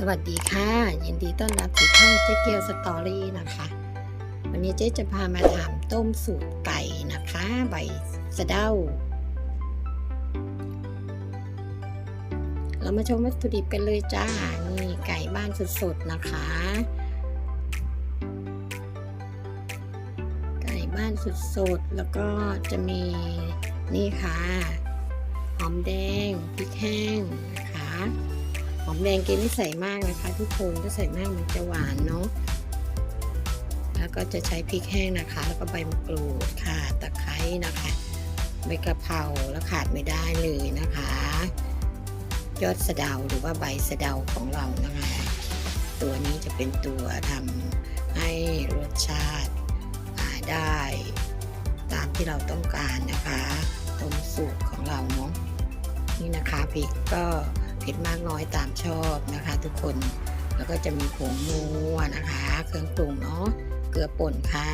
สวัสดีค่ะ ยินดีต้อนรับสู่ช่องเจ๊เกียวสตอรี่นะคะ วันนี้เจ๊จะพามาทำต้มสูตรไก่นะคะ ใบสะเดาเรามาชมวัตถุดิบกันเลยจ้า นี่ไก่บ้านสดๆนะคะ ไก่บ้านสดๆแล้วก็จะมีนี่ค่ะ หอมแดงพริกแห้งนะคะ อมแดงกินไม่ใส่มากนะคะ ทุกคนถ้าใส่มากมันจะหวานเนาะแล้วก็จะใช้พริกแห้งนะคะ แล้วก็ใบมะกรูดค่ะตะไคร้นะคะใบกะเพราแล้วขาดไม่ได้เลยนะคะ ยอดสะเดาหรือว่าใบสะเดาของเรานะคะ ตัวนี้จะเป็นตัวทำให้รสชาติาได้ตามที่เราต้องการนะคะต้มสูตรของเราเนาะนี่นะคะพริกก็ ผ็ดมากน้อยตามชอบนะคะ ทุกคนแล้วก็จะมีผงนัวนะคะ เครื่องปรุงเนาะเกลือป่นค่ะ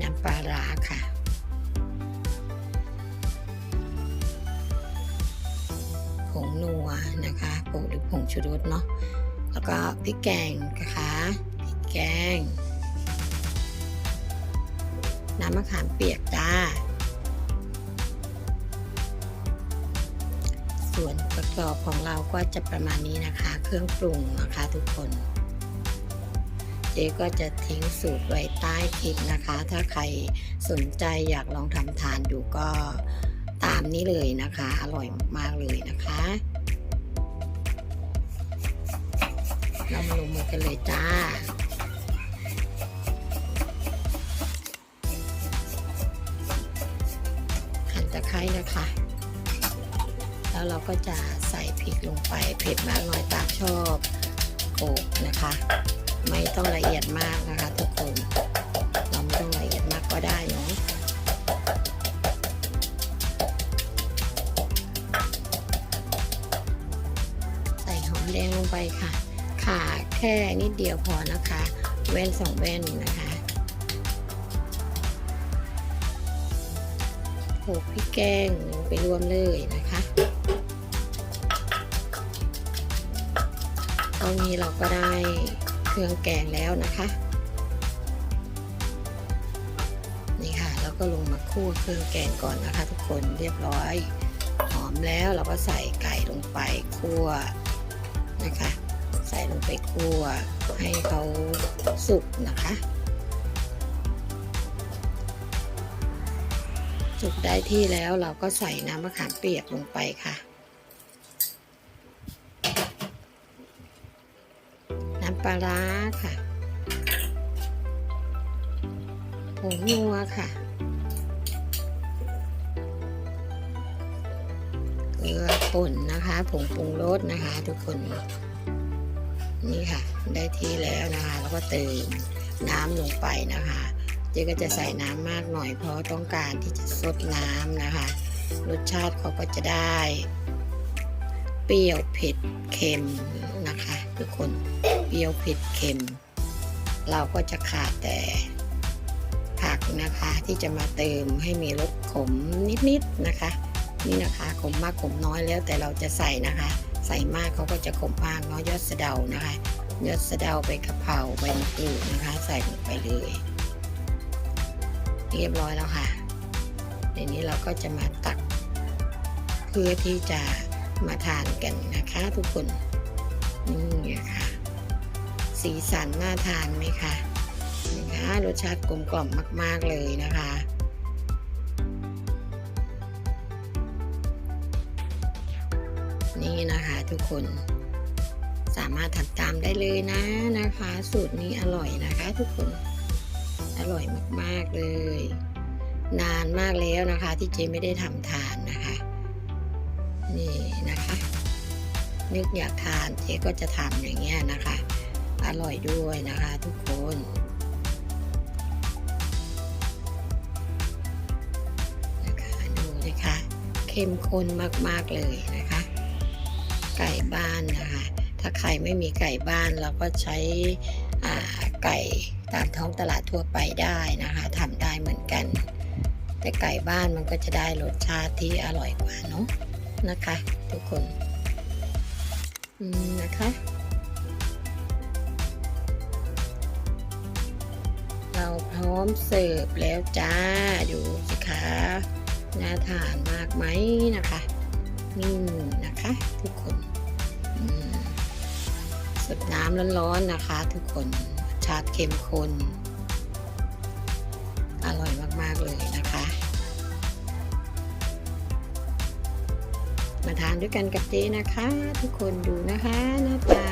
น้ำปลาร้าค่ะผงนัวนะคะผงหรือผงชูรสเนาะแล้วก็พริกแกงนะคะพริกแกง น้ำมะขามเปียกจ้า ส่วนประกอบของเราก็จะประมาณนี้นะคะ เครื่องปรุงนะคะทุกคน เจ๊ก็จะทิ้งสูตรไว้ใต้คลิปนะคะ ถ้าใครสนใจอยากลองทำทานดูก็ตามนี้เลยนะคะ อร่อยมากๆเลยนะคะ เรามาลงมือกันเลยจ้า หั่นตะไคร้นะคะแล้วเราก็จะใส่พริกลงไปเผ็ดมากน้อยตามชอบโขลกนะคะ ไม่ต้องละเอียดมากนะคะทุกคนเราไม่ต้องละเอียดมากก็ได้เนาะใส่หอมแดงลงไปค่ะ ค่ะแค่นิดเดียวพอนะคะ แว่นสองแว่นนะคะ โขลกพริกแกงลงไปรวมเลยนะคะตอนนี้เราก็ได้เครื่องแกงแล้วนะคะนี่ค่ะแล้วก็ลงมาคั่วเครื่องแกงก่อนนะคะ ทุกคนเรียบร้อยหอมแล้วเราก็ใส่ไก่ลงไปคั่วนะคะ ใส่ลงไปคั่วให้เขาสุกนะคะ สุกได้ที่แล้วเราก็ใส่น้ำมะขามเปียกลงไปค่ะ น้ำปลาร้าค่ะผงนัวค่ะ เกลือป่นนะคะผงปรุงรสนะคะทุกคนนี่ค่ะ ได้ที่แล้วนะคะ แล้วก็เติมน้ำลงไปนะคะ เจ๊ก็จะใส่น้ำมากหน่อยเพราะต้องการที่จะซดน้ำนะคะ รสชาติเขาก็จะได้ เปรี้ยวเผ็ดเค็มนะคะ ทุกคนเปรี้ยวเผ็ดเค็ม เราก็จะขาดแต่ผักนะคะที่จะมาเติมให้มีรสขมนิดๆนะคะ นี่นะคะขมมากขมน้อยแล้วแต่เราจะใส่นะคะ ใส่มากเขาก็จะขมมากเนาะยอดสะเดานะคะยอดสะเดาใบกะเพราใบมะกรูดนะคะ ใส่ลงไปเลย เรียบร้อยแล้วค่ะในนี้เราก็จะมาตัก เพื่อที่จะมาทานกันนะคะทุกคนนี่ค่ะสีสันน่าทานไหมคะนะคะรสชาติกลมกล่อมมาก ๆเลยนะคะนี่นะคะทุกคนสามารถทำตามได้เลยนะนะคะ สูตรนี้อร่อยนะคะทุกคน อร่อยมากๆเลย นานมากแล้วนะคะ ที่เจ๊ไม่ได้ทำทานนะคะ นี่นะคะ นึกอยากทานเจ๊ก็จะทำอย่างเงี้ยนะคะ อร่อยด้วยนะคะทุกคนนะคะดูเลยค่ะ เข้มข้นมากๆเลยนะคะ ไก่บ้านนะคะ ถ้าใครไม่มีไก่บ้านเราก็ใช้ไก่ตามท้องตลาดทั่วไปได้นะคะทำได้เหมือนกัน แต่ไก่บ้านมันก็จะได้รสชาติที่อร่อยกว่าเนาะนะคะ ทุกคนนะคะเราพร้อมเสิร์ฟแล้วจ้า ดูสิคะน่าทานมากไหมนะคะ นี่นะคะ ทุกคน อืม สิร์ฟน้ำร้อนๆนะคะ ทุกคนชาติเข้มข้นอร่อยมากๆเลยนะคะ มาทานด้วยกันกับเจ๊นะคะ ทุกคนดูนะคะหน้าตา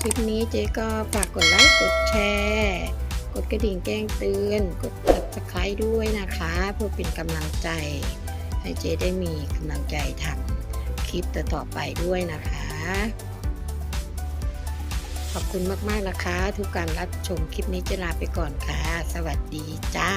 คลิปนี้เจ๊ก็ฝากกดไลค์กดแชร์กดกระดิ่งแจ้งเตือน กด subscribe ด้วยนะคะ เพื่อเป็นกำลังใจ ให้เจ๊ได้มีกำลังใจทำคลิปต่อๆไปด้วยนะคะ ขอบคุณมากๆนะคะ ทุกการรับชมคลิปนี้จะลาไปก่อนค่ะ สวัสดีจ้า